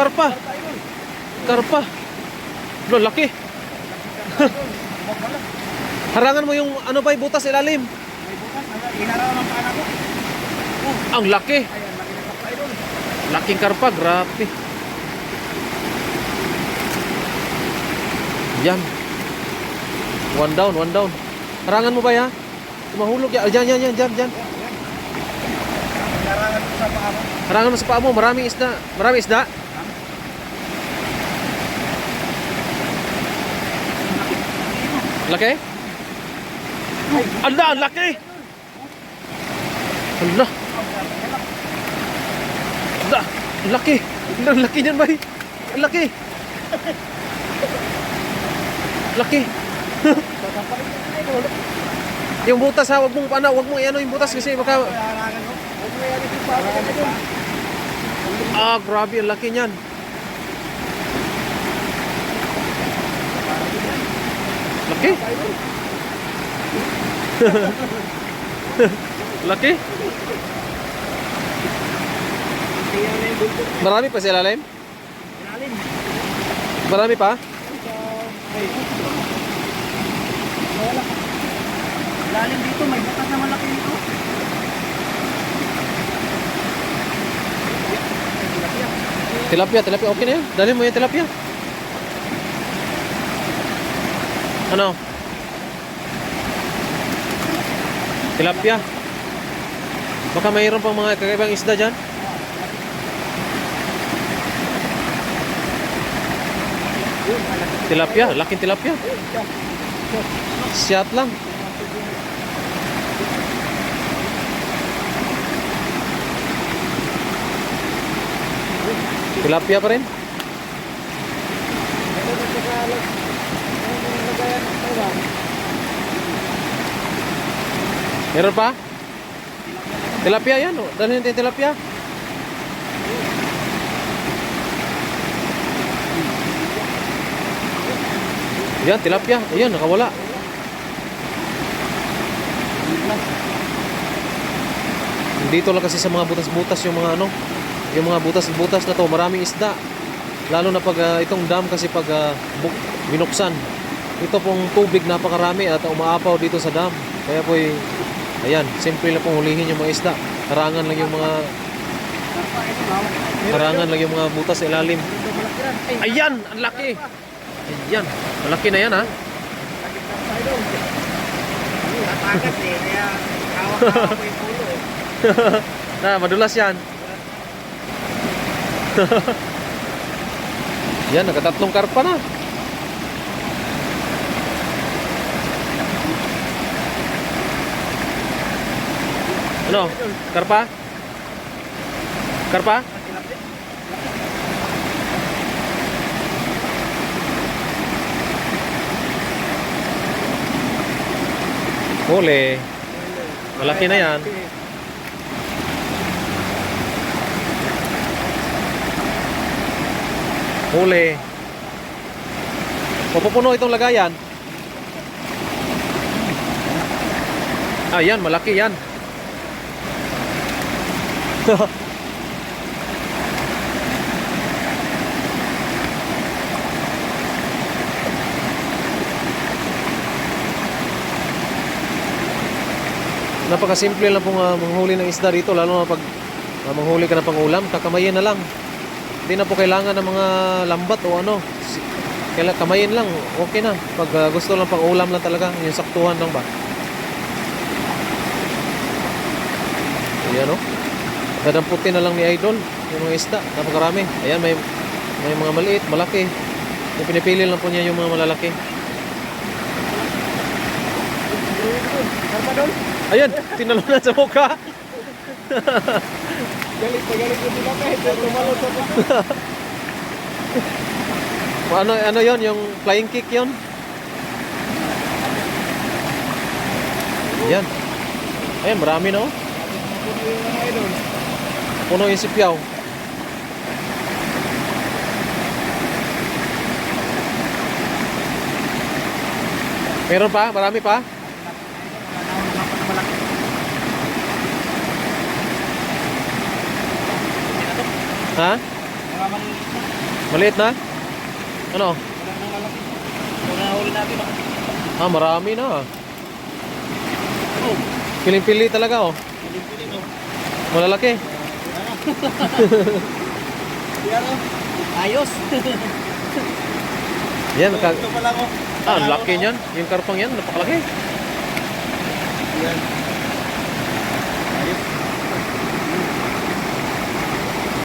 karpa. Karpa. Lo, laki. Harangan mo yung ano ba butas ilalim. May bukas. Inaraw ng paan ako. Ang laki. Ayan, laki ng karpa. Laking karpa, grabe. Yan. One down, one down. Harangan mo ba ya? Mahulog ya. Diyan, yan, yan, diyan. Inarangan ko sa paa mo. Harangan mo sa paa mo, maraming isda. Maraming isda. Laki? Ala, laki! Ala! Ala, laki! Ang laki niyan, bay! Ang laki! Laki! Yung butas ha, wag mong ano, wag mong ano yung butas kasi baka idol. ah grabe ang laki niyan. Laki. laki. Marami pa sa ilalim? Marami pa? Lalim dito, may bukas na malaki dito. Tilapia, tilapia. Okay na yan. Dali mo yung tilapia. Ano? Tilapia. Baka mayroon pang mga kakaibang isda dyan. Tilapia, laking tilapia. Siyat lang. Tilapia pa rin. Meron pa? Tilapia yan. Oh. Dalhin natin tilapia. Yan, tilapia. Ayan, nakawala. Dito lang kasi sa mga butas-butas yung mga ano, yung mga butas-butas na to, maraming isda. Lalo na pag ah, itong dam kasi pag buk- binuksan. Ito pong tubig napakarami at umaapaw dito sa dam. Kaya po ayan, simple lang pong hulihin yung mga isda. Harangan lang yung mga harangan lang yung mga butas sa ilalim. Ayan, ang laki. Ayan, malaki na yan ha. Na, madulas yan. yan, nakatatlong karpa na. Ano? Karpa? Karpa? Huli. Malaki na yan. Huli. Papupuno itong lagayan. Ayan, malaki yan. Napakasimple lang pong uh, manghuli ng isda dito lalo na pag uh, manghuli ka na pang ulam, kakamayin na lang. Hindi na po kailangan ng mga lambat o ano. Si- Kaila kamayin lang, okay na. Pag uh, gusto lang pang ulam lang talaga, yung saktuhan lang ba. Ayan o. Dadamputin na lang ni Idol yung mga isda. Napakarami. Ayan, may, may mga maliit, malaki. Yung pinipili lang po niya yung mga malalaki. Ayan, tinalunan sa mukha. Galit pa galit ko sila kahit tumalo sa puso. Ano ano 'yon, yung flying kick 'yon? Yan. Ayan, marami na oh. Puno yung sipyaw. Meron pa? Marami pa? Ha? Maliit na? Ano? Ah, marami na. Piling-pili talaga oh. Malalaki. Oh. Ayos. Yan, Ito oh. ah, laki niyan. Yung karpang yan, napakalaki. Yan.